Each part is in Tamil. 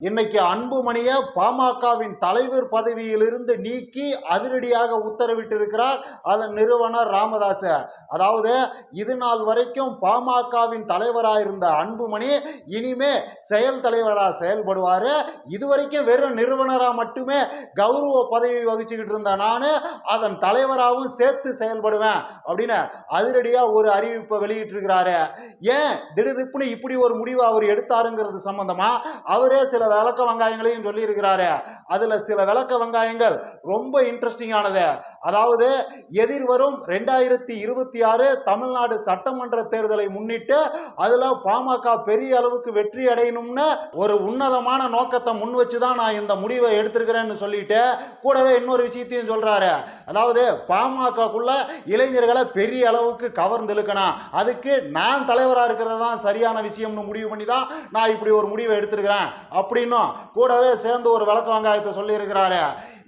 இன்னைக்கு அன்புமணியை பாமகவின் தலைவர் பதவியிலிருந்து நீக்கி அதிரடியாக உத்தரவிட்டிருக்கிறார் அதன் நிறுவனர் ராமதாஸ் அதாவது இது நாள் வரைக்கும் பாமகவின் தலைவராக இருந்த அன்புமணி இனிமே செயல் தலைவராக செயல்படுவார். இதுவரைக்கும் வெறும் நிறுவனராக மட்டுமே கௌரவ பதவி வகிச்சுக்கிட்டு இருந்த நான் அதன் தலைவராகவும் சேர்த்து செயல்படுவேன் அப்படின்னு அதிரடியாக ஒரு அறிவிப்பை வெளியிட்டிருக்கிறாரு. ஏன் திடுதிப்புன்னு இப்படி ஒரு முடிவு அவர் எடுத்தாருங்கிறது சம்பந்தமா? அவரே சில விளக்க வெங்காயங்களையும் சொல்லியிருக்கிறாரு. அதில் சில விளக்க வெங்காயங்கள் ரொம்ப இன்ட்ரெஸ்டிங்கானது அதாவது எதிர்வரும் ரெண்டாயிரத்தி இருபத்தி ஆறு தமிழ்நாடு சட்டமன்ற தேர்தலை முன்னிட்டு அதில் பாமக பெரிய அளவுக்கு வெற்றி அடையணும்னு ஒரு உன்னதமான நோக்கத்தை முன் வச்சு தான் நான் இந்த முடிவை எடுத்திருக்கிறேன்னு சொல்லிட்டு கூடவே இன்னொரு விஷயத்தையும் சொல்கிறாரு அதாவது பாமகக்குள்ள இளைஞர்களை பெரிய அளவுக்கு கவர்ந்து இழுக்கணும் அதுக்கு நான் தலைவராக இருக்கிறது தான் சரியான விஷயம்னு முடிவு பண்ணி தான் நான் இப்படி ஒரு முடிவை எடுத்திருக்கிறேன். அப்படின்னும் கூடவே சேர்ந்து ஒரு விளக்க வெங்காயத்தை சொல்லியிருக்கிறாரு.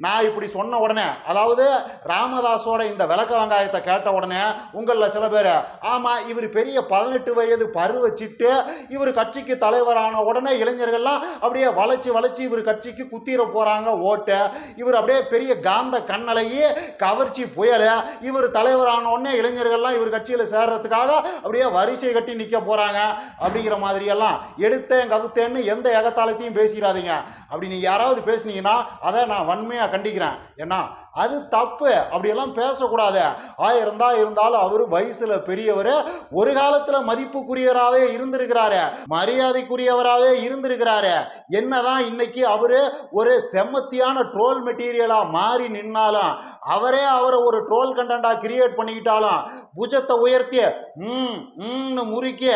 நான் இப்படி சொன்ன உடனே அதாவது ராமதாஸோட இந்த விளக்க வெங்காயத்தை கேட்ட உடனே உங்களில் சில பேர் ஆமாம் இவர் பெரிய பதினெட்டு வயது பருவச்சிட்டு இவர் கட்சிக்கு தலைவரான உடனே இளைஞர்கள்லாம் அப்படியே வளைச்சி வளைச்சி இவர் கட்சிக்கு குத்திர போகிறாங்க ஓட்டு. இவர் அப்படியே பெரிய காந்த கண்ணலையே கவர்ச்சி புயல். இவர் தலைவரான உடனே இளைஞர்கள்லாம் இவர் கட்சியில் சேர்றதுக்காக அப்படியே வரிசை கட்டி நிற்க போகிறாங்க அப்படிங்கிற மாதிரியெல்லாம் எடுத்தேன் கவுத்தேன்னு எந்த எகத்தாளத்தையும் பேசிடாதீங்க. அப்படி நீங்கள் யாராவது பேசுனீங்கன்னா அதை நான் வன்மையாக கண்டிக்கிறேன். ஏன்னா அது தப்பு. அப்படியெல்லாம் பேசக்கூடாது. ஆயிரம் தான் இருந்தாலும் அவர் வயசில் பெரியவர். ஒரு காலத்தில் மதிப்புக்குரியவராகவே இருந்திருக்கிறாரு. மரியாதைக்குரியவராகவே இருந்திருக்கிறாரு. என்னதான் இன்னைக்கு அவர் ஒரு செம்மத்தியான ட்ரோல் மெட்டீரியலாக மாறி நின்னாலும் அவரே அவரை ஒரு ட்ரோல் கண்டென்ட்டாக கிரியேட் பண்ணிக்கிட்டாலும் புஜத்தை உயர்த்தி ம் ம்னு முறுக்கி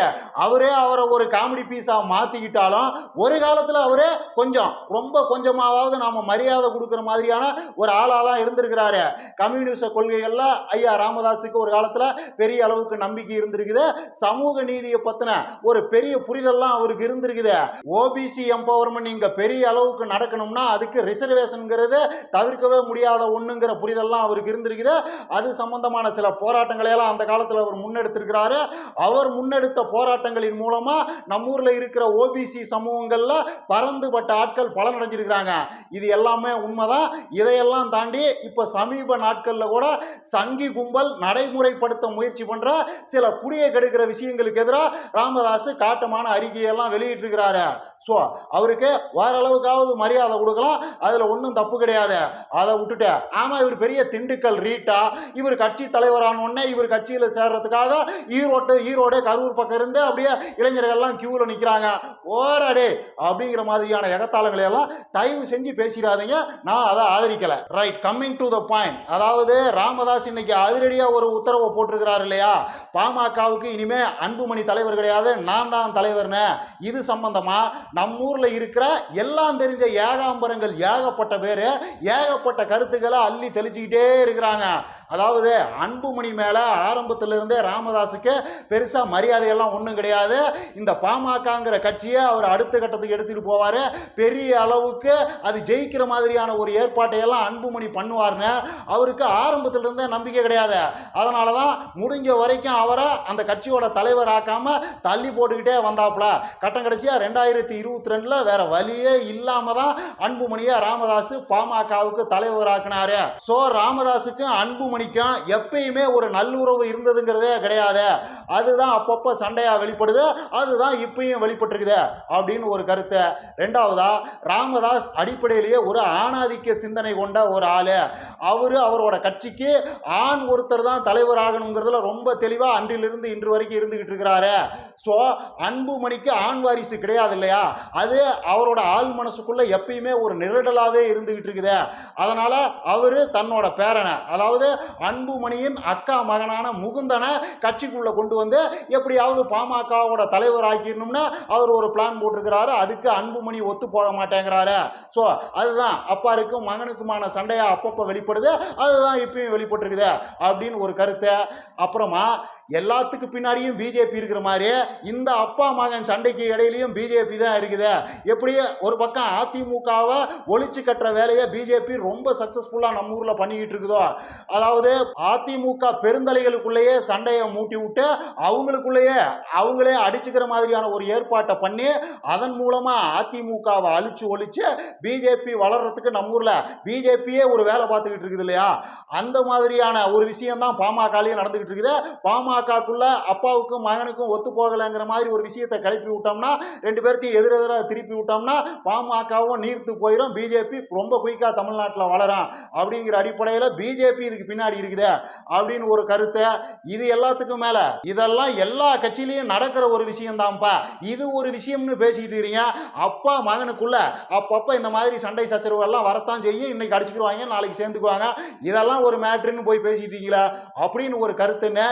அவரே அவரை ஒரு காமெடி பீஸாக மாற்றிக்கிட்டாலும் ஒரு காலத்தில் அவரே கொஞ்சம் ரொம்ப கொஞ்சமாவது நாம் மரியாதை கொடுக்குற மாதிரி மாதிரியான ஒரு ஆளாக தான் இருந்திருக்கிறாரு. கம்யூனிச கொள்கைகளில் ஐயா ராமதாஸுக்கு ஒரு காலத்தில் பெரிய அளவுக்கு நம்பிக்கை இருந்திருக்குது. சமூக நீதியை பற்றின ஒரு பெரிய புரிதல்லாம் அவருக்கு இருந்திருக்குது. ஓபிசி எம்பவர்மெண்ட் இங்கே பெரிய அளவுக்கு நடக்கணும்னா அதுக்கு ரிசர்வேஷனுங்கிறது தவிர்க்கவே முடியாத ஒன்றுங்கிற புரிதல்லாம் அவருக்கு இருந்திருக்குது. அது சம்பந்தமான சில போராட்டங்களை எல்லாம் அந்த காலத்தில் அவர் முன்னெடுத்திருக்கிறாரு. அவர் முன்னெடுத்த போராட்டங்களின் மூலமாக நம்ம ஊரில் இருக்கிற ஓபிசி சமூகங்களில் பறந்துபட்ட ஆட்கள் பலனடைஞ்சிருக்கிறாங்க. இது எல்லாமே உண்மைதான். இதையெல்லாம் தாண்டி இப்போ சமீப நாட்களில் கூட சங்கி கும்பல் நடைமுறைப்படுத்த முயற்சி பண்ணுற சில குடியை கெடுக்கிற விஷயங்களுக்கு எதிராக ராமதாஸ் காட்டமான அறிக்கையெல்லாம் வெளியிட்டிருக்கிறாரு. ஸோ அவருக்கு ஓரளவுக்காவது மரியாதை கொடுக்கலாம். அதில் ஒன்றும் தப்பு கிடையாது. அதை விட்டுட்டு ஆமாம் இவர் பெரிய திண்டுக்கல் ரீட்டா இவர் கட்சி தலைவரான உடனே இவர் கட்சியில் சேர்றதுக்காக ஈரோட்டு ஈரோடு கரூர் பக்கம் இருந்து அப்படியே இளைஞர்கள்லாம் கியூவில் நிற்கிறாங்க ஓடாடே அப்படிங்கிற மாதிரியான எகத்தாளங்களை எல்லாம் தயவு செஞ்சு பேசிடாதீங்க. நான் அதை ஆதரிக்கலை. Right coming to the point அதாவது ராமதாஸ் இன்னைக்கு அதிரடியாக ஒரு உத்தரவை போட்டிருக்கிறார் இல்லையா? பாமகவுக்கு இனிமே அன்புமணி தலைவர் கிடையாது நான் தான் தலைவர்னு. இது சம்பந்தமா? நம்ம ஊரில் இருக்கிற எல்லாம் தெரிஞ்ச ஏகாம்பரங்கள் ஏகப்பட்ட பேர் ஏகப்பட்ட கருத்துக்களை அள்ளி தெளிச்சுக்கிட்டே இருக்கிறாங்க. அதாவது அன்புமணி மேலே ஆரம்பத்திலிருந்தே ராமதாஸுக்கு பெருசாக மரியாதையெல்லாம் ஒன்றும் கிடையாது. இந்த பாமகங்கிற கட்சியை அவர் அடுத்த கட்டத்துக்கு எடுத்துகிட்டு போவார். பெரிய அளவுக்கு அது ஜெயிக்கிற மாதிரியான ஒரு ஏற்பாட்டையெல்லாம் அன்புமணி பண்ணுவார்னு அவருக்கு ஆரம்பத்திலிருந்தே நம்பிக்கை கிடையாது. அதனால தான் முடிஞ்ச வரைக்கும் அவரை அந்த கட்சியோட தலைவர் ஆக்காமல் தள்ளி போட்டுக்கிட்டே வந்தாப்புல. கட்டம் கடைசியாக ரெண்டாயிரத்தி இருபத்தி ரெண்டில் வேற வழியே இல்லாமல் தான் அன்புமணியை ராமதாஸ் பாமகவுக்கு தலைவராக்குனாரு ஸோ ராமதாஸுக்கும் அன்புமணிக்கும் எப்பயுமே ஒரு நல்லுறவு இருந்ததுங்கிறதே கிடையாது. அதுதான் அப்பப்போ சண்டையாக வெளிப்படுது அதுதான் இப்பயும் வெளிப்பட்டிருக்குது அப்படின்னு ஒரு கருத்து. ரெண்டாவதா ராமதாஸ் அடிப்படையிலேயே ஒரு ஆணாதிக்க சிந்தனை கொண்ட ஒரு ஆள். அவர் அவரோட கட்சிக்கு ஆண் ஒருத்தர் தான் தலைவர் ஆகணுங்கிறதுல ரொம்ப தெளிவாக அன்றிலிருந்து இன்று வரைக்கும் இருந்துகிட்டு இருக்கிறாரு. ஸோ அன்புமணிக்கு ஆண் வாரிசு கிடையாது இல்லையா அது அவரோட ஆள் மனசுக்குள்ள எப்பயுமே ஒரு நிரடலாகவே இருந்துகிட்டு இருக்குது. அதனால் அவர் தன்னோட பேரனை அதாவது அன்புமணியின் அக்கா மகனான முகுந்தனை கட்சிக்குள்ளே கொண்டு வந்து எப்படியாவது பாமகவோட தலைவர் ஆக்கிடணும்னு அவர் ஒரு பிளான் போட்டிருக்கிறாரு. அதுக்கு அன்புமணி ஒத்து போக மாட்டேங்கிறாரு. ஸோ அதுதான் அப்பாருக்கும் மகனுக்குமான சண்டையாக அப்பப்போ வெளிப்படுது. அதுதான் இப்பயும் வெளிப்பட்டிருக்குது அப்படின்னு ஒரு கருத்து. அப்புறமா எல்லாத்துக்கு பின்னாடியும் பிஜேபி இருக்கிற மாதிரி இந்த அப்பா மகன் சண்டைக்கு இடையிலையும் பிஜேபி தான் இருக்குது. எப்படியே ஒரு பக்கம் அதிமுகவை ஒழிச்சு கட்டுற வேலையை பிஜேபி ரொம்ப சக்ஸஸ்ஃபுல்லாக நம்ம ஊரில் பண்ணிக்கிட்டு இருக்குதோ. அதாவது அதிமுக பெருந்தலைகளுக்குள்ளேயே சண்டையை மூட்டி விட்டு அவங்களுக்குள்ளேயே அவங்களே அடிச்சுக்கிற மாதிரியான ஒரு ஏற்பாட்டை பண்ணி அதன் மூலமாக அதிமுகவை அழிச்சு ஒழிச்சு பிஜேபி வளர்கிறதுக்கு நம்ம ஊரில் பிஜேபியே ஒரு வேலை பார்த்துக்கிட்டு இருக்குது இல்லையா? அந்த மாதிரியான ஒரு விஷயம் தான் பாமகலையும் நடந்துக்கிட்டு இருக்குது. பாமகக்குள்ள அப்பாவுக்கும் மகனுக்கும் ஒத்து போகலைங்கிற மாதிரி ஒரு விஷயத்தை கிளப்பி விட்டோம்னா ரெண்டு பேர்த்தையும் எதிரெதிராக திருப்பி விட்டோம்னா பாமகவும் நீர்த்து போயிடும் பிஜேபி ரொம்ப குயிக்காக தமிழ்நாட்டில் வளரும் அப்படிங்கிற அடிப்படையில் பிஜேபி இதுக்கு பின்னாடி இருக்குது அப்படின்னு ஒரு கருத்தை. இது எல்லாத்துக்கும் மேலே. இதெல்லாம் எல்லா கட்சியிலையும் நடக்கிற ஒரு விஷயம் தான்ப்பா இது ஒரு விஷயம்னு பேசிக்கிட்டு இருக்கீங்க. அப்பா மகனுக்குள்ள அப்பப்போ இந்த மாதிரி சண்டை சச்சரவுகள்லாம் வரத்தான் செய்யும். இன்னைக்கு அடிச்சுக்கிடுவாங்க நாளைக்கு சேர்ந்துக்குவாங்க. இதெல்லாம் ஒரு மேட்ருன்னு போய் பேசிட்டீங்களா அப்படின்னு ஒரு கருத்துன்னு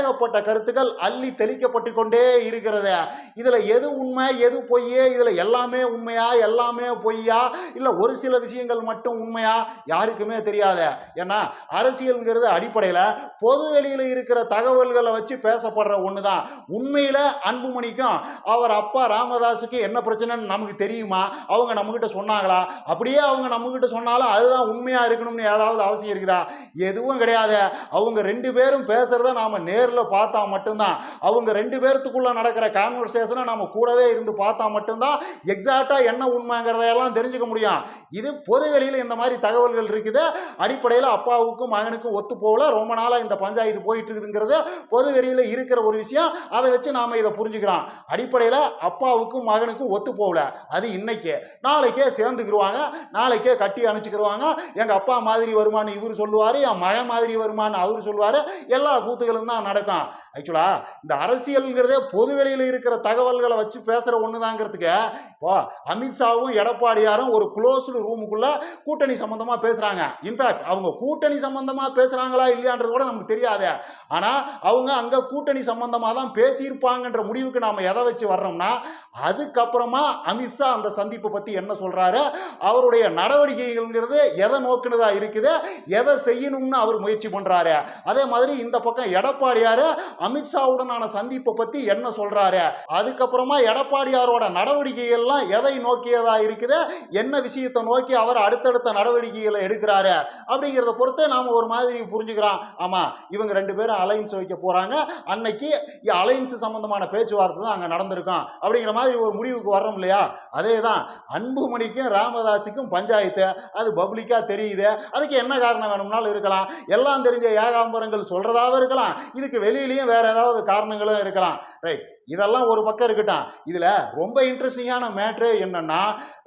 ஏகப்பட்ட கருத்துக்கள் அள்ளி தெளிக்கப்பட்டு கொண்டே இருக்கிறது. இதில் எது உண்மை எது பொய் இதில் எல்லாமே உண்மையா? எல்லாமே பொய்யா? இல்லை ஒரு சில விஷயங்கள் மட்டும் உண்மையா? யாருக்குமே தெரியாத. ஏன்னா அரசியல்ங்கிறது அடிப்படையில் பொது வெளியில் இருக்கிற தகவல்களை வச்சு பேசப்படுற ஒன்று தான் உண்மையில் அன்புமணிக்கும் அவர் அப்பா ராமதாஸுக்கு என்ன பிரச்சனைன்னு நமக்கு தெரியுமா? அவங்க நம்மக்கிட்ட சொன்னாங்களா? அப்படியே அவங்க நம்மக்கிட்ட சொன்னாலும் அதுதான் உண்மையாக இருக்கணும்னு ஏதாவது அவசியம் இருக்குதா? எதுவும் கிடையாது. அவங்க ரெண்டு பேரும் பேசுகிறத நாம் நேரில் பார்த்தா மட்டும்தான். அவங்க ரெண்டு பேர்த்துக்குள்ளே நடக்கிற கான்வர்சேஷனை நம்ம கூடவே இருந்து பார்த்தா மட்டும்தான் எக்ஸாக்டாக என்ன உண்மைங்கிறதையெல்லாம் தெரிஞ்சுக்க முடியும். இது பொது வெளியில் இந்த மாதிரி தகவல்கள் இருக்குது. அடிப்படையில் அப்பாவுக்கும் மகனுக்கும் ஒத்து போகல. ரொம்ப நாளாக இந்த பஞ்சாயத்து போயிட்டு இருக்குதுங்கிறது பொது வெளியில் இருக்கிற ஒரு விஷயம். அதை வச்சு நாம் இதை புரிஞ்சுக்கிறோம். அடிப்படையில் அப்பாவுக்கும் மகனுக்கும் ஒத்து போகல. அது இன்னைக்கு. நாளைக்கே சேர்ந்துக்கிருவாங்க. நாளைக்கே கட்டி அணைச்சிக்கிருவாங்க எங்கள் அப்பா மாதிரி வருமானு இவர் சொல்லுவார். என் மகன் மாதிரி வருமானு அவர் சொல்லுவார். எல்லா கூத்துகளும் தான் நடக்கும் ஆக்சுவலாக இந்த அரசியல்ங்கிறதே பொது வெளியில் இருக்கிற தகவல்களை வச்சு பேசுகிற ஒன்று தாங்கிறதுக்கு இப்போ அமித்ஷாவும் எடப்பாடியாரும் ஒரு க்ளோஸ்டு ரூமுக்குள்ளே கூட்டணி சம்மந்தமாக பேசுகிறாங்க இன்ஃபேக்ட் அவங்க கூட்டணி சம்மந்தமாக பேசுகிறாங்களா இல்லையான்றது கூட நமக்கு தெரியாது. ஆனால் அவங்க அங்கே கூட்டணி சம்மந்தமாக தான் பேசியிருப்பாங்கன்ற முடிவுக்கு நாம் எதை வச்சு வர்றோம்னா அதுக்கப்புறமா அமித்ஷா அந்த சந்திப்பை பற்றி என்ன சொல்கிறாரு அவருடைய நடவடிக்கைகள்ங்கிறது எதை நோக்கினதா இருக்குது எதை செய்யணும்னு அவர் முயற்சி பண்ணுறாரு அதே மாதிரி இந்த பக்கம் எடப்பாடியார் அமித்ஷாவுடனான சந்திப்பை பற்றி என்ன சொல்கிறாரு அதுக்கப்புறமா எடப்பாடியாரோட நடவடிக்கைகள்லாம் எதை நோக்கியதா இருக்குது? என்ன விஷயத்தை நோக்கி அவர் அடுத்தடுத்த நடவடிக்கைகளை எடுக்கிறாரு? அப்படிங்கிறத பொறுத்து நாம் ஒரு மாதிரி புரிஞ்சுக்கிறோம். ஆமாம் இவங்க ரெண்டு பேரும் அலைன்ஸ் வைக்க போகிறாங்க அன்னைக்கு அலைன்ஸ் சம்மந்தமான பேச்சுவார்த்தை தான் அங்கே நடந்திருக்கும். அப்படிங்கிற மாதிரி ஒரு முடிவுக்கு வர்றோம் இல்லையா? அதே தான் அன்புமணிக்கும் ராமதாஸுக்கும் பஞ்சாயத்து. அது பப்ளிக்காக தெரியுது. அதுக்கு என்ன காரணம் வேணும்னாலும் இருக்கலாம். எல்லாம் தெரிஞ்ச ஏகாம்பரங்கள் சொல்கிறதாவும் இருக்கலாம். இதுக்கு வெளியிலையும் வேறு ஏதாவது காரணங்களும் இருக்கலாம். ரைட் இதெல்லாம் ஒரு பக்கம் இருக்கட்டும். இதில் ரொம்ப இன்ட்ரெஸ்டிங்கான மேட்ரு என்னன்னா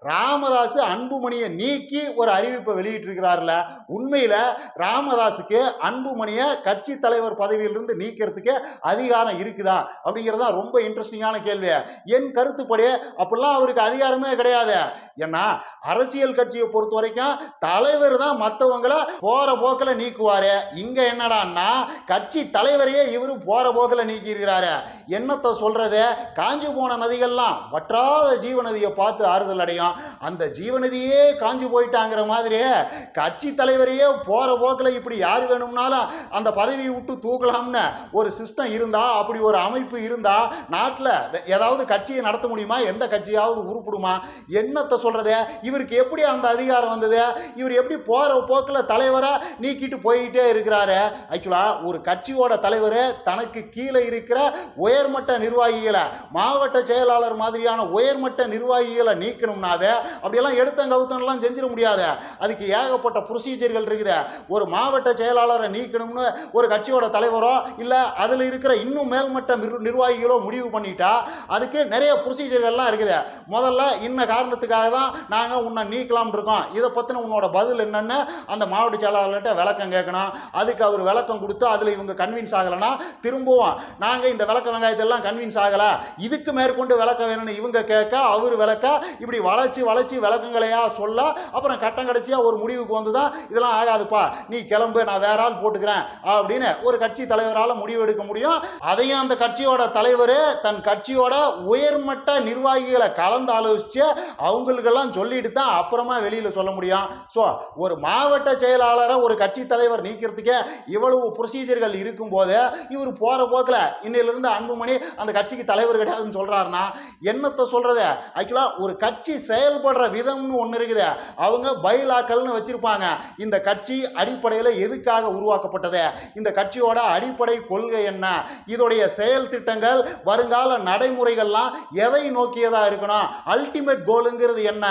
ராமதாஸ் அன்புமணியை நீக்கி ஒரு அறிவிப்பை வெளியிட்டிருக்கிறார்ல. உண்மையில் ராமதாஸுக்கு அன்புமணியை கட்சி தலைவர் பதவியிலிருந்து நீக்கிறதுக்கு அதிகாரம் இருக்குதா? அப்படிங்கிறது தான் ரொம்ப இன்ட்ரெஸ்டிங்கான கேள்வி. என் கருத்துப்படி அப்படிலாம் அவருக்கு அதிகாரமே கிடையாது. ஏன்னா அரசியல் கட்சியை பொறுத்த வரைக்கும் தலைவர் தான் மற்றவங்கள போகிற போக்கில் நீக்குவார். இங்கே என்னடான்னா கட்சி தலைவரையே இவரும் போகிற போக்கில் நீக்கியிருக்கிறாரு. என்னத்தை சொல்கிறத காஞ்சி போன நதிகள்லாம் வற்றாத ஜீவநதியை பார்த்து ஆறுதல் அடையும். அந்த ஜீவநதியே காஞ்சி போயிட்டாங்கிற மாதிரியே கட்சி தலைவரையே போகிற போக்கில் இப்படி யார் வேணும்னாலும் அந்த பதவியை விட்டு தூக்கலாம்னு ஒரு சிஸ்டம் இருந்தால் அப்படி ஒரு அமைப்பு இருந்தால் நாட்டில் ஏதாவது கட்சியை நடத்த முடியுமா? எந்த கட்சியாவது உருப்பிடுமா? என்னத்தை சொல்கிறதே இவருக்கு எப்படி அந்த அதிகாரம் வந்தது? இவர் எப்படி போகிற போக்கில் தலைவராக நீக்கிட்டு போயிட்டே இருக்கிறாரு? ஆக்சுவலாக ஒரு கட்சியோட தலைவர் தனக்கு கீழே இருக்கிற உயர்மட்ட நிர்வாகிகளை மாவட்ட செயலாளர் மாதிரியான உயர்மட்ட நிர்வாகிகளை நீக்கணும்னாவே அப்படியெல்லாம் எடுத்தம் கவுத்தம்லாம் செஞ்சிட முடியாது. அதுக்கு ஏகப்பட்ட ப்ரொசீஜர்கள் இருக்குது. ஒரு மாவட்ட செயலாளரை நீக்கணும்னு ஒரு கட்சியோட தலைவரோ இல்லை அதில் இருக்கிற இன்னும் மேல்மட்ட நிர்வாகிகளோ முடிவு பண்ணிட்டா அதுக்கு நிறைய ப்ரொசீஜர்கள்லாம் இருக்குது. முதல்ல இன்ன காரணத்துக்காக தான் நாங்கள் உன்னை நீக்கலாம்னு இருக்கோம். இதை பற்றின உன்னோட பதில் என்னன்னு அந்த மாவட்ட செயலாளர்கிட்ட விளக்கம் கேட்கணும். அதுக்கு அவர் விளக்கம் கொடுத்து அதில் இவங்க கன்வின்ஸ் ஆகலைன்னா திரும்பவும் நாங்கள் இந்த விளக்க வெங்காயத்தெல்லாம் கன்வின்ஸ் கன்வின்ஸ் ஆகலை இதுக்கு மேற்கொண்டு விளக்க வேணும்னு இவங்க கேட்க அவர் விளக்க இப்படி வளர்ச்சி வளர்ச்சி விளக்கங்களையா சொல்ல அப்புறம் கட்டம் கடைசியா ஒரு முடிவுக்கு வந்து தான் இதெல்லாம் ஆகாதுப்பா. நீ கிளம்பு நான் வேற ஆள் போட்டுக்கிறேன் அப்படின்னு ஒரு கட்சி தலைவரால் முடிவு எடுக்க முடியும். அதையும் அந்த கட்சியோட தலைவர் தன் கட்சியோட உயர்மட்ட நிர்வாகிகளை கலந்து ஆலோசிச்சு அவங்களுக்கெல்லாம் சொல்லிட்டு தான் அப்புறமா வெளியில் சொல்ல முடியும். ஸோ ஒரு மாவட்ட செயலாளரை ஒரு கட்சி தலைவர் நீக்கிறதுக்கே இவ்வளவு ப்ரொசீஜர்கள் இருக்கும்போது இவர் போகிற போக்கில் இன்னிலிருந்து அன்புமணி அந்த கட்சிக்கு தலைவர் கிடையாதுன்னு சொல்கிறாருன்னா என்னத்தை சொல்கிறது ஆக்சுவலாக ஒரு கட்சி செயல்படுற விதம்னு ஒன்று இருக்குது. அவங்க பைலாக்கள்னு வச்சுருப்பாங்க. இந்த கட்சி அடிப்படையில் எதுக்காக உருவாக்கப்பட்டது? இந்த கட்சியோட அடிப்படை கொள்கை என்ன? இதோடைய செயல் திட்டங்கள் வருங்கால நடைமுறைகள்லாம் எதை நோக்கியதாக இருக்கணும்? அல்டிமேட் கோலுங்கிறது என்ன?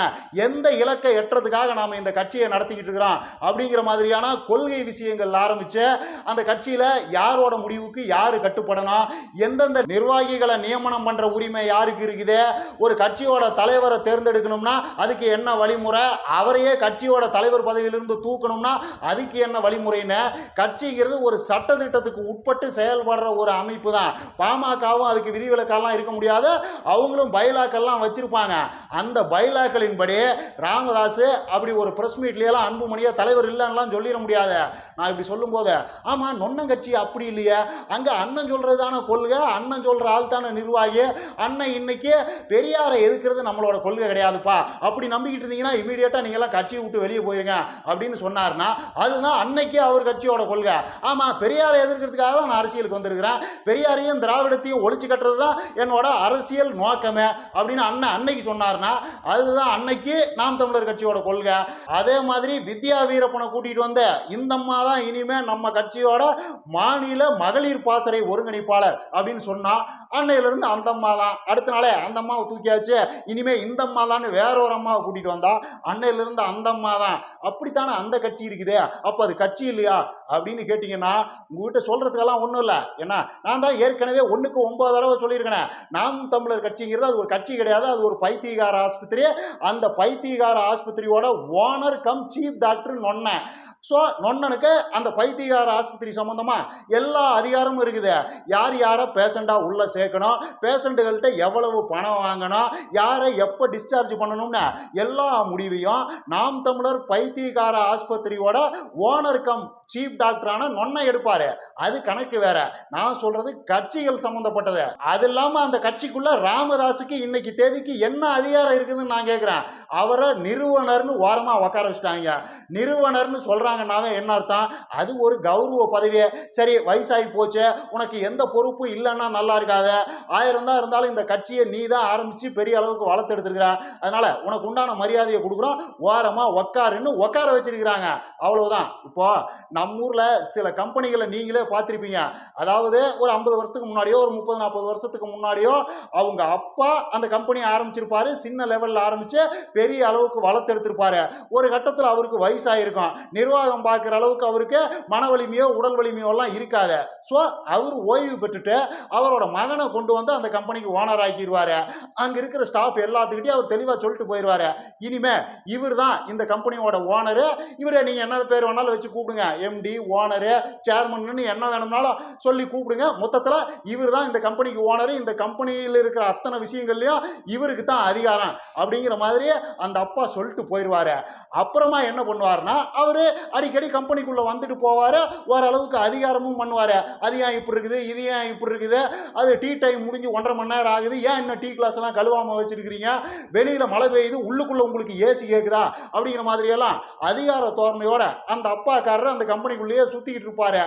எந்த இலக்கை எட்டுறதுக்காக நாம் இந்த கட்சியை நடத்திக்கிட்டு இருக்கிறோம்? அப்படிங்கிற மாதிரியான கொள்கை விஷயங்கள் ஆரம்பித்து அந்த கட்சியில் யாரோட முடிவுக்கு யார் கட்டுப்படணும்? எந்தெந்த நிர்வாகி நிர்வாகிகளை நியமனம் பண்ணுற உரிமை யாருக்கு இருக்குது? ஒரு கட்சியோட தலைவரை தேர்ந்தெடுக்கணும்னா அதுக்கு என்ன வழிமுறை? அவரையே கட்சியோட தலைவர் பதவியிலிருந்து தூக்கணும்னா அதுக்கு என்ன வழிமுறைன்னு? கட்சிங்கிறது ஒரு சட்டத்திட்டத்துக்கு உட்பட்டு செயல்படுற ஒரு அமைப்பு தான் பாமகவும் அதுக்கு விதிவிலக்கெல்லாம் இருக்க முடியாது. அவங்களும் பைலாக்கள்லாம் வச்சிருப்பாங்க. அந்த பைலாக்களின்படி ராமதாஸ் அப்படி ஒரு ப்ரெஸ் மீட்லேயெல்லாம் அன்புமணியா தலைவர் இல்லைன்னுலாம் சொல்லிட முடியாது. நான் இப்படி சொல்லும்போது ஆமாம் நொன்னங்கட்சி அப்படி இல்லையே. அங்கே அண்ணன் சொல்கிறதான கொள்கை? அண்ணன் சொல்கிற ஆள் ஆழ்த்தான நிர்வாகி அண்ணன் இன்னைக்கு பெரியாரை எதுக்கிறது? நம்மளோட கொள்கை கிடையாதுப்பா. அப்படி நம்பிக்கிட்டு இருந்தீங்கன்னா இமீடியட்டாக நீங்களாம் கட்சியை விட்டு வெளியே போயிருங்க அப்படின்னு சொன்னார்னா அதுதான் அன்னைக்கு அவர் கட்சியோட கொள்கை. ஆமாம் பெரியாரை எதிர்க்கிறதுக்காக தான் நான் அரசியலுக்கு வந்திருக்கிறேன். பெரியாரையும் திராவிடத்தையும் ஒழிச்சு கட்டுறது தான் என்னோட அரசியல் நோக்கமே அப்படின்னு அண்ணன் அன்னைக்கு சொன்னார்னா அதுதான் அன்னைக்கு நாம் தமிழர் கட்சியோட கொள்கை. அதே மாதிரி வித்யா வீரப்பனை கூட்டிகிட்டு வந்த இந்த அம்மா தான் இனிமே நம்ம கட்சியோட மாநில மகளிர் பாசறை ஒருங்கிணைப்பாளர் அப்படின்னு சொன்னா அன்னையிலிருந்து அந்த அம்மா தான் அடுத்த நாளே அந்த அம்மாவை தூக்கியாச்சு. இனிமே இந்த அம்மா தான் வேற ஒரு அம்மாவை கூட்டிட்டு வந்தா அன்னையிலிருந்து அந்த அம்மா தான் அப்படித்தானே அந்த கட்சி இருக்குது. அப்போ அது கட்சி இல்லையா? அப்படின்னு கேட்டிங்கன்னா உங்ககிட்ட சொல்றதுக்கெல்லாம் ஒன்றும் இல்லை. ஏன்னா நான் தான் ஏற்கனவே ஒன்றுக்கு ஒன்பது தடவை சொல்லியிருக்கேன். நாம் தமிழர் கட்சிங்கிறது அது ஒரு கட்சி கிடையாது. அது ஒரு பைத்தியகார ஆஸ்பத்திரி. அந்த பைத்தியகார ஆஸ்பத்திரியோட ஓனர் கம் சீஃப் டாக்டர் நொன்னேன். ஸோ நொன்னனுக்கு அந்த பைத்தியகார ஆஸ்பத்திரி சம்மந்தமாக எல்லா அதிகாரமும் இருக்குது. யார் யாரை பேஷண்ட்டாக உள்ளே கேட்கணும். பேஷண்ட்டுகள்கிட்ட எவ்வளவு பணம் வாங்கணும் யாரை எப்போ டிஸ்சார்ஜ் பண்ணணும்னு எல்லா முடிவையும் நாம் தமிழர் பைத்தியகார ஆஸ்பத்திரியோட ஓனர் கம் சீஃப் டாக்டரான நொன்னை எடுப்பார். அது கணக்கு வேற. நான் சொல்றது கட்சிகள் சம்மந்தப்பட்டது அது இல்லாமல் அந்த கட்சிக்குள்ள ராமதாஸுக்கு இன்னைக்கு தேதிக்கு என்ன அதிகாரம் இருக்குதுன்னு நான் கேட்குறேன் அவரை நிறுவனர்னு ஓரமாக உட்கார வச்சுட்டாங்க. நிறுவனர்னு சொல்கிறாங்கன்னாவே என்ன அர்த்தம்? அது ஒரு கௌரவ பதவியே சரி வயசாகி போச்சு. உனக்கு எந்த பொறுப்பும் இல்லைன்னா நல்லா இருக்காத. ஆயிரம் தான் இருந்தாலும் இந்த கட்சியை நீ தான் ஆரம்பித்து பெரிய அளவுக்கு வளர்த்தெடுத்துருக்கிற அதனால் உனக்கு உண்டான மரியாதையை கொடுக்குறோம். ஓரமாக உக்காருன்னு உட்கார வச்சிருக்கிறாங்க. அவ்வளவுதான். இப்போ நம்ம ஊரில் சில கம்பெனிகளை நீங்களே பார்த்துருப்பீங்க. அதாவது ஒரு ஐம்பது வருஷத்துக்கு முன்னாடியோ ஒரு முப்பது நாற்பது வருஷத்துக்கு முன்னாடியோ அவங்க அப்பா அந்த கம்பெனியை ஆரம்பிச்சிருப்பாரு. சின்ன லெவலில் ஆரம்பித்து பெரிய அளவுக்கு வளர்த்தெடுத்திருப்பாரு. ஒரு கட்டத்தில் அவருக்கு வயசாகிருக்கும் நிர்வாகம் பார்க்குற அளவுக்கு அவருக்கு மன வலிமையோ உடல் வலிமையோ எல்லாம் இருக்காது. ஸோ அவர் ஓய்வு பெற்றுட்டு அவரோட மகனை கொண்டு வந்து அந்த கம்பெனிக்கு ஓனர் ஆக்கிடுவார் அங்கே இருக்கிற ஸ்டாஃப் எல்லாத்துக்கிட்டையும் அவர் தெளிவாக சொல்லிட்டு போயிடுவார் இனிமே இவர் தான் இந்த கம்பெனியோட ஓனரு இவரை நீங்கள் என்ன பேர் வேணாலும் வச்சு கூப்பிடுங்க. எம்டி ஓனரு சேர்மன்னு என்ன வேணும்னாலும் சொல்லி கூப்பிடுங்க. மொத்தத்தில் இவர் தான் இந்த கம்பெனிக்கு ஓனரு இந்த கம்பெனியில் இருக்கிற அத்தனை விஷயங்கள்லையும் இவருக்கு தான் அதிகாரம் அப்படிங்கிற மாதிரி அந்த அப்பா சொல்லிட்டு போயிடுவார். அப்புறமா என்ன பண்ணுவார்னா அவர் அடிக்கடி கம்பெனிக்குள்ளே வந்துட்டு போவார். ஓரளவுக்கு அதிகாரமும் பண்ணுவார். அது ஏன் இப்படி இருக்குது? இது ஏன் இப்படி இருக்குது? அது டீ டைம் முடிஞ்சு ஒன்றரை மணி நேரம் ஆகுது. ஏன் இன்னும் டீ கிளாஸ் எல்லாம் கழுவாமல் வச்சுருக்கிறீங்க? வெளியில் மழை பெய்யுது. உள்ளுக்குள்ளே உங்களுக்கு ஏசி கேட்குதா அப்படிங்கிற மாதிரியெல்லாம் அதிகார தோரணையோட அந்த அப்பாக்காரர் அந்த கம்பெனிக்குள்ளேயே சுற்றிக்கிட்டு இருப்பார்.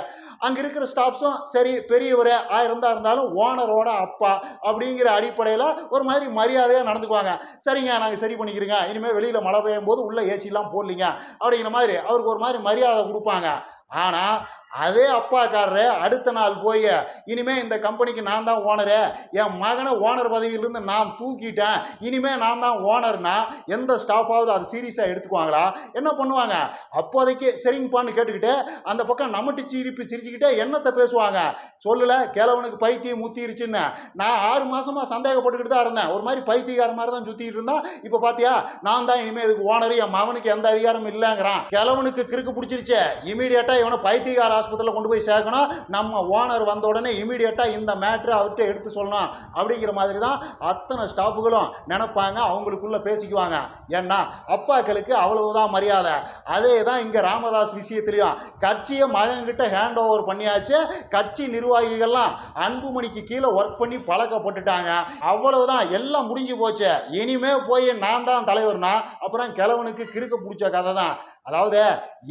அங்கே இருக்கிற ஸ்டாஃப்ஸும் சரி பெரியவர் ஆயிரம் இருந்தாலும் ஓனரோட அப்பா அப்படிங்கிற அடிப்படையில் ஒரு மாதிரி மரியாதையாக நடந்துக்குவாங்க. சரிங்க நாங்கள் சரி பண்ணிக்கிறோங்க. இனிமேல் வெளியில் மழை பெய்யும் போது உள்ளே ஏசிலாம் போடலிங்க. அப்படிங்கிற மாதிரி அவருக்கு ஒரு மாதிரி மரியாதை கொடுப்பாங்க. ஆனால் அதே அப்பாக்காரரு அடுத்த நாள் போய் இனிமேல் இந்த கம்பெனிக்கு நான் தான் ஓனரு என் மகனை ஓனர் பதவியிலிருந்து நான் தூக்கிட்டேன் இனிமே நான் தான் ஓனர்னா எந்த ஸ்டாஃபாவது அது சீரியஸாக எடுத்துக்குவாங்களா? என்ன பண்ணுவாங்க? அப்போதைக்கு சரிங்கப்பான்னு கேட்டுக்கிட்டு அந்த பக்கம் நம்மட்டு சிரிப்பு சிரிச்சுக்கிட்டே என்னத்தை பேசுவாங்க? சொல்லலை கிழவனுக்கு பைத்தியம் முத்திருச்சுன்னு. நான் ஆறு மாதமாக சந்தேகப்பட்டுக்கிட்டு தான் இருந்தேன். ஒரு மாதிரி பைத்தியக்கார மாதிரி தான் சுற்றிக்கிட்டு இருந்தான். இப்போ பார்த்தியா நான் தான் இனிமேல் இதுக்கு ஓனர் என் மகனுக்கு எந்த அதிகாரமும் இல்லைங்கிறான். கிழவனுக்கு கிறுக்கு பிடிச்சிருச்சு இமீடியட்டாக இவனை பைத்தியகார ஆஸ்பத்திரியில் கொண்டு போய் சேர்க்கணும். நம்ம ஓனர் வந்த உடனே இமீடியட்டாக இந்த மேட்ரு அவர்கிட்ட எடுத்து சொல்லணும். அப்படிங்கிற மாதிரி தான் அத்தனை ஸ்டாஃபுகளும் நினைப்பாங்க. அவங்களுக்குள்ள பேசிக்குவாங்க. ஏன்னா அப்பாக்களுக்கு அவ்வளவுதான் மரியாதை. அதே தான் இங்கே ராமதாஸ் விஷயத்துலையும். கட்சியை மகன்கிட்ட ஹேண்ட் ஓவர் பண்ணியாச்சு. கட்சி நிர்வாகிகள்லாம் அன்புமணிக்கு கீழே ஒர்க் பண்ணி பழக்கப்பட்டுட்டாங்க. அவ்வளவுதான். எல்லாம் முடிஞ்சு போச்சு. இனிமே போய் நான் தான் தலைவர்னா அப்புறம் கிழவனுக்கு கிறுக்க பிடிச்ச கதை தான் அதாவது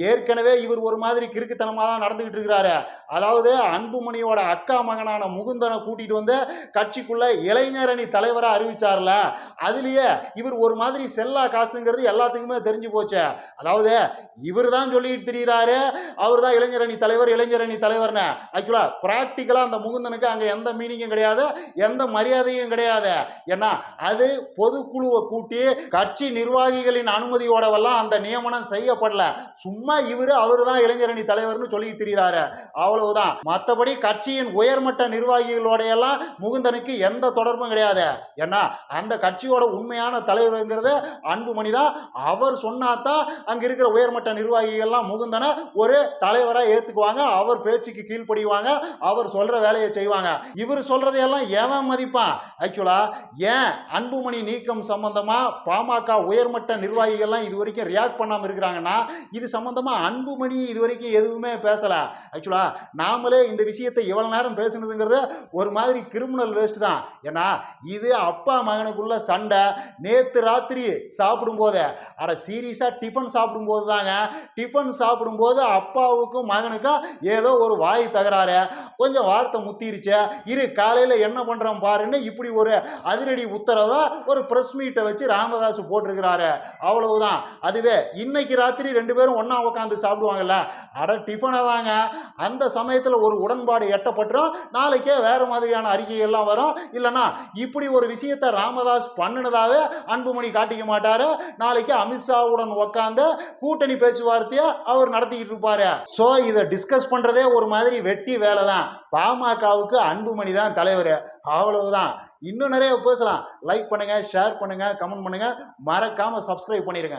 ஏற்கனவே இவர் ஒரு மாதிரி கிறுக்குத்தனமாக தான் நடந்துக்கிட்டு இருக்கிறாரு. அதாவது அன்புமணியோட அக்கா மகனான முகுந்தனை கூட்டிகிட்டு வந்து கட்சிக்குள்ள இளைஞரணி தலைவராக அறிவிச்சார்ல. அதுலேயே இவர் ஒரு மாதிரி செல்லா காசுங்கிறது எல்லாத்துக்குமே தெரிஞ்சு போச்சு. அதாவது இவர் தான் சொல்லிட்டு திரியிறாரு. அவர் தான் இளைஞரணி தலைவர் இளைஞரணி தலைவர்னு. ஆக்சுவலாக ப்ராக்டிக்கலாக அந்த முகுந்தனுக்கு அங்கே எந்த மீனிங்கும் கிடையாது. எந்த மரியாதையும் கிடையாது. ஏன்னா அது பொதுக்குழுவை கூட்டி கட்சி நிர்வாகிகளின் அனுமதியோடவெல்லாம் அந்த நியமனம் செய்யப்படல. சும்மா இவர் அவர் தான் இளைஞரணி தலைவர்னு சொல்லிட்டு திரிகிறாரு அவ்வளவுதான். மற்றபடி கட்சியின் உயர்மட்ட நிர்வாகிகளோட எல்லாம் முகுந்தனுக்கு எந்த தொடர்பும் கிடையாது. ஏன்னா அந்த கட்சியோட உண்மையான தலைவருங்கிறது அன்புமணி தான் அவர் சொன்னாதான் அங்க இருக்கிற உயர்மட்ட நிர்வாகிகள்லாம் முகுந்தனை ஒரு தலைவராக ஏற்றுக்குவாங்க அவர் பேச்சுக்கு கீழ்ப்படிவாங்க. அவர் சொல்கிற வேலையை செய்வாங்க. இவர் சொல்றதையெல்லாம் ஏவன் மதிப்பான்? ஆக்சுவலா ஏன் அன்புமணி நீக்கம் சம்பந்தமாக பாமக உயர்மட்ட நிர்வாகிகள்லாம் இது வரைக்கும் ரியாக்ட் பண்ணாமல் இருக்கிறாங்கன்னா இது சம்பந்தமாக அன்புமணி இது வரைக்கும் எதுவுமே பேசலை. ஆக்சுவலா நாமளே இந்த விஷயத்தை இவ்வளோ நேரம் பேசுனதுங்கிறது ஒரு மாதிரி கிரிமினல் வேஸ்ட் தான். ஏன்னா இது அப்பா மகனுக்குள்ள சண்டை. நேற்று ராத்திரி சாப்பிடும்போது அட சீரியஸாக டிஃபன் சாப்பிடும்போது தாங்க. டிஃபன் சாப்பிடும்போது அப்பாவுக்கும் மகனுக்கும் ஏதோ ஒரு வாய் தகராறு. கொஞ்சம் வார்த்தை முத்திருச்சு. இரு காலையில் என்ன பண்ணுறோம் பாருன்னு இப்படி ஒரு அதிரடி உத்தரவை ஒரு ப்ரெஸ் மீட்டை வச்சு ராமதாஸ் போட்டிருக்கிறாரு. அவ்வளவுதான். அதுவே இன்னைக்கு ராத்திரி ரெண்டு பேரும் ஒன்றா உட்காந்து சாப்பிடுவாங்கல்ல அட டிஃபனை தாங்க. அந்த சமயத்தில் ஒரு உடன்பாடு எட்டப்பட்டுரும். நாளைக்கே வேறு மாதிரியான அறிக்கைகள்லாம் வரும். இல்லைனா இப்படி ஒரு விஷயத்தை ராமதாஸ் பண்ணினதாவே அன்புமணி காட்டிக்க மாட்டார். நாளைக்கு அமித்ஷாவுடன் உட்காந்து கூட்டணி பேச்சுவார்த்தையை அவர் நடத்திக்கிட்டு இருப்பார். ஸோ இதை டிஸ்கஸ் பண்ணுறதே ஒரு மாதிரி வெட்டி வேலை தான். பாமகவுக்கு அன்புமணி தான் தலைவர். அவ்வளவுதான். இன்னும் நிறைய பேசலாம். லைக் பண்ணுங்கள் ஷேர் பண்ணுங்கள் கமெண்ட் பண்ணுங்க. மறக்காமல் சப்ஸ்கிரைப் பண்ணிடுங்க